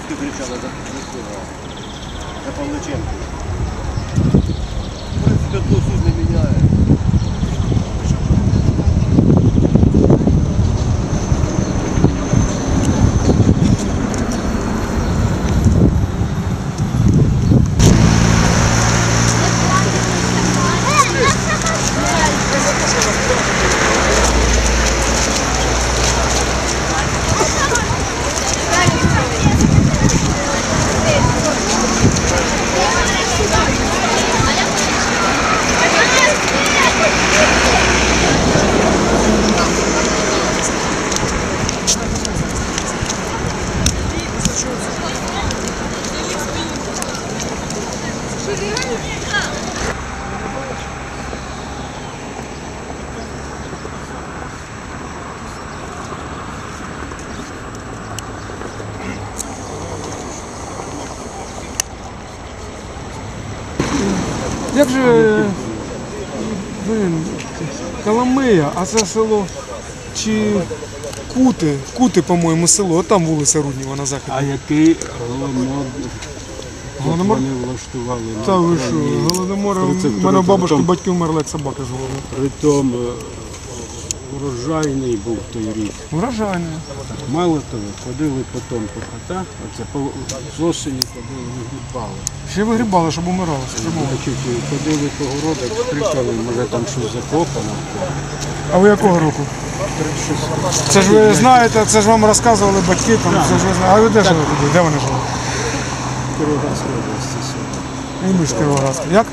кричали за, за цього, за Павличенко. В принципі, то суть не міняє. Як же блин, Коломия, а це село чи Кути, Кути, по-моєму, село, там вулиця Рудніва на заході. А який голомор Голодомор? вони влаштували Та ви що, голодомор, в мене у бабушки батьки вмерли, як собака з голови. Притом е, урожайний був той рік. Вражання. Мало того, ходили потім по хатах, оце по з осені ходили, вигрібали. Ще вигрібали, щоб умирали. Значить, ходили по городах, крикали, може там щось закопано. А ви якого року? Це ж ви знаєте, це ж вам розказували батьки, там, це ж ви знаєте. А ви де жили тоді? Де вони жили? Кіровоградської області село. І ми з Кіровоградська. Як?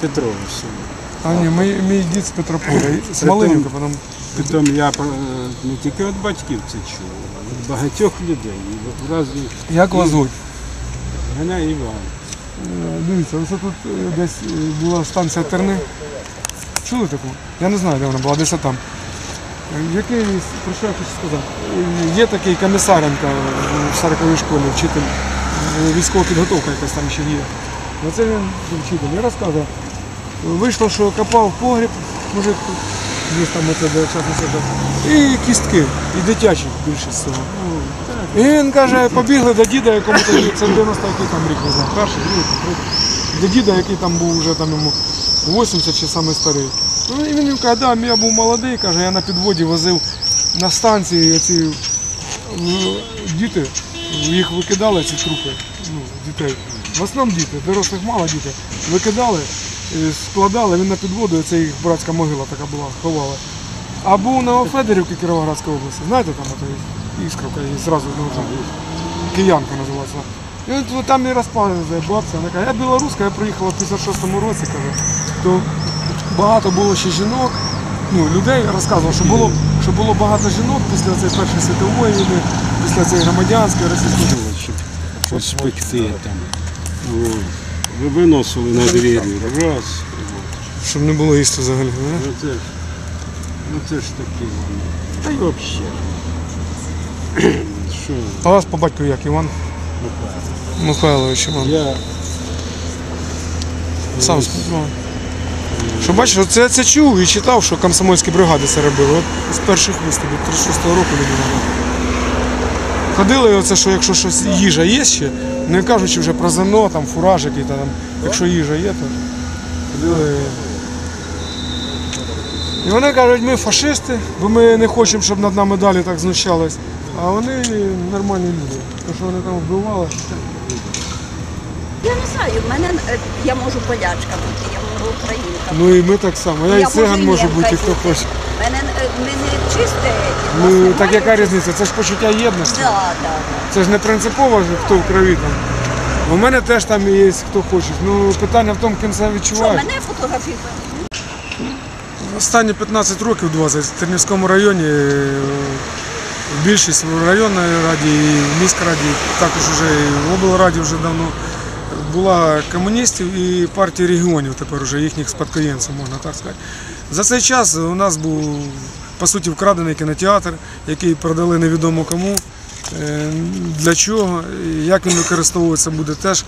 Петрове село. А ні, мій, мій дід з Петрополя, з Малинівки, потім Притом я е, не тільки від батьків це чув, а від багатьох людей. І в разі Як вас звуть? Ганя Іван. Е, Дивіться, ось тут е, десь була станція Терни. Чули таку? Я не знаю, де вона була, десь там. Який, про що я хочу сказати? Є такий комісаренко в Сараковій школі, вчитель, військова підготовка якась там ще є. Оце він вчитель. Я розказував. Вийшло, що копав погріб, мужик тут, там оце. І кістки, і дитячі більшість цього. І він каже, побігли до діда, якому це 90 який там рік, не знаю, перший, другий, третій. До діда, який там був вже там йому 80 чи саме старий. Ну і він каже, да, я був молодий, каже, я на підводі возив на станції ці діти, їх викидали, ці трупи, ну, дітей. В основному діти, дорослих мало діти. Викидали, складали, він на підводу, це їх братська могила така була, ховали. А був на Федорівці Кіровоградської області. Знаєте, там ото іскровка, і зразу ну, там, киянка називається. І от, там і розказує бабця, вона каже, я білоруска, я приїхала в 56-му році, каже, то багато було ще жінок, ну, людей розказував, що було, що було багато жінок після цієї Першої світової війни, після цієї громадянської російської. Щось спекти там. Виносили на двері. Раз. Щоб не було їсти взагалі. Не? Ну це ж, ну це ж таке воно. Та й взагалі. Що? А вас по батьку як, Іван? Михайлович Іван. Я Сам сказав. Що бачиш, це, це чув і читав, що комсомольські бригади це робили. От з перших виступів, 36-го року людина. Ходили оце, що якщо щось їжа є ще, не кажучи вже про зерно, там фуражики, та, там, якщо їжа є, то ходили. І вони кажуть, ми фашисти, бо ми не хочемо, щоб над нами далі так знущались. А вони нормальні люди. Тому що вони там вбивали. Я не знаю, в мене е, я можу полячка бути, я можу українка. Ну і ми так само. Я і циган можу бути, хто хоче. Мене е, мене чисте. Ну так яка різниця? Це ж почуття єдності. Да, да, да. Це ж не принципово, хто в крові там. У мене теж там є хто хоче. Ну питання в тому, ким себе Що, відчуває. мене фотографують? Останні 15 років 20 в Тернівському районі е, більшість в районній раді і в міськраді, також вже і в облраді вже давно була комуністів і партія регіонів тепер вже їхніх спадкоємців, можна так сказати. За цей час у нас був по суті вкрадений кінотеатр, який продали невідомо кому. Е, Для чого, як він використовується, буде теж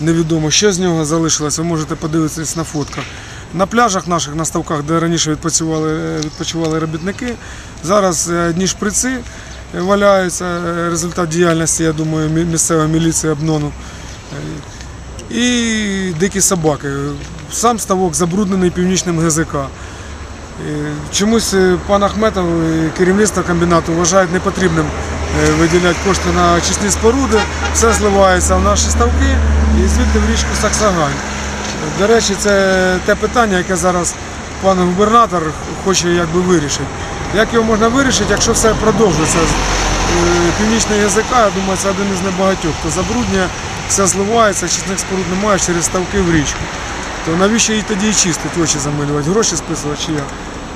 невідомо. Що з нього залишилось, ви можете подивитися на фотках. На пляжах наших, на ставках, де раніше відпочивали, відпочивали робітники, зараз е, одні шприци е, валяються. е, Результат діяльності, я думаю, мі- місцевої міліції обнону. Е, І дикі собаки. Сам ставок забруднений північним ГЗК. Е, Чомусь е, пан Ахметов і керівництво комбінату вважають непотрібним е, виділяти кошти на очисні споруди, все зливається в наші ставки і звідти в річку Саксагань. До речі, це те питання, яке зараз пан губернатор хоче якби вирішити. Як його можна вирішити, якщо все продовжується? Е, Північний язика, я думаю, це один із небагатьох, хто забруднює, все зливається, чисних споруд немає через ставки в річку. То навіщо її тоді і чистити, очі замилювати, гроші списувати чи як?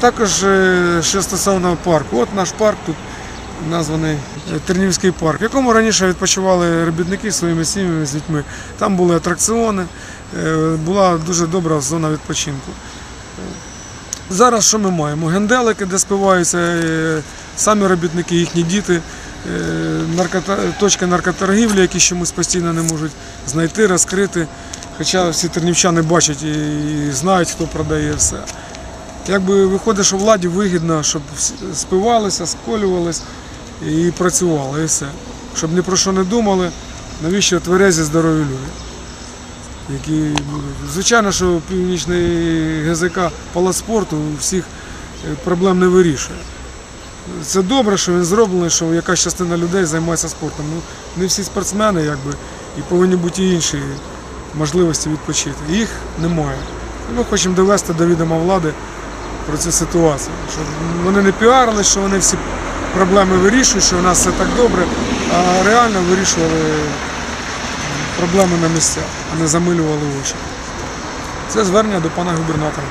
Також, е, що стосовно парку, от наш парк тут названий е, Тернівський парк, в якому раніше відпочивали робітники своїми сім'ями з дітьми. Там були атракціони, е, була дуже добра зона відпочинку. Зараз що ми маємо? Генделики, де спиваються самі робітники, їхні діти, точки наркоторгівлі, які чомусь постійно не можуть знайти, розкрити. Хоча всі тернівчани бачать і знають, хто продає все. Якби виходить, що владі вигідно, щоб спивалися, сколювались і працювали, і все. Щоб ні про що не думали, навіщо тверезі здорові люди. Які, звичайно, що північний ГЗК паласпорту всіх е, проблем не вирішує. Це добре, що він зроблений, що якась частина людей займається спортом. Ну, не всі спортсмени, якби, і повинні бути інші можливості відпочити. Їх немає. І Ми хочемо довести до відома влади про цю ситуацію. Щоб вони не піарили, що вони всі проблеми вирішують, що у нас все так добре, а реально вирішували проблеми на місцях, а не замилювали очі. Це звернення до пана губернатора.